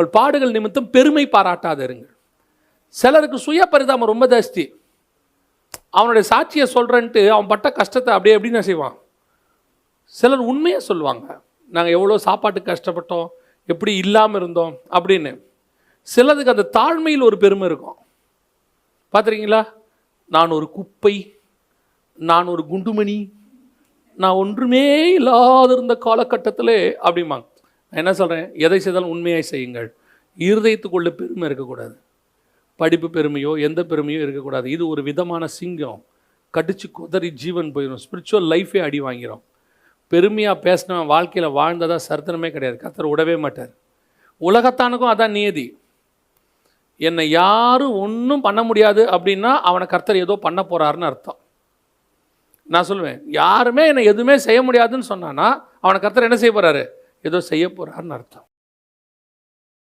உங்கள் பாடுகள் நிமித்தம் பெருமை பாராட்டாதிருங்கள் சிலருக்கு சுய பரிதாபம் ரொம்ப ஜாஸ்தி. அவனுடைய சாட்சியை சொல்கிறேன்ட்டு அவன் பட்ட கஷ்டத்தை அப்படியே எப்படி நான் செய்வான்? சிலர் உண்மையாக சொல்லுவாங்க. நாங்கள் எவ்வளோ சாப்பாட்டுக்கு கஷ்டப்பட்டோம் எப்படி இல்லாமல் இருந்தோம் அப்படின்னு. சிலதுக்கு அந்த தாழ்மையில் ஒரு பெருமை இருக்கும். பார்த்துருக்கீங்களா? நான் ஒரு குப்பை நான் ஒரு குண்டுமணி நான் ஒன்றுமே இல்லாதிருந்த காலகட்டத்தில் அப்படிம்பாங்க. நான் என்ன சொல்கிறேன் எதை செய்தாலும் உண்மையாக செய்யுங்கள். இருதயத்துக்குள்ள பெருமை இருக்கக்கூடாது. படிப்பு பெருமையோ எந்த பெருமையோ இருக்கக்கூடாது. இது ஒரு விதமான சிங்கம். கடிச்சு குதறி ஜீவன் போயிடும் ஸ்பிரிச்சுவல் லைஃபே அடி வாங்கிடும் பெருமையாக பேசினவன் வாழ்க்கையில் வாழ்ந்ததாக சரித்திரமே கிடையாது. கத்தர் விடவே மாட்டார். உலகத்தானுக்கும் அதான் நியதி. என்னை யாரும் ஒன்றும் பண்ண முடியாது அப்படின்னா அவனை கர்த்தர் ஏதோ பண்ண போகிறாருன்னு அர்த்தம். நான் சொல்லுவேன் யாருமே என்னை எதுவுமே செய்ய முடியாதுன்னு சொன்னான்னா அவனை கர்த்தர் என்ன செய்ய போகிறாரு ஏதோ செய்ய போகிறாருன்னு அர்த்தம்.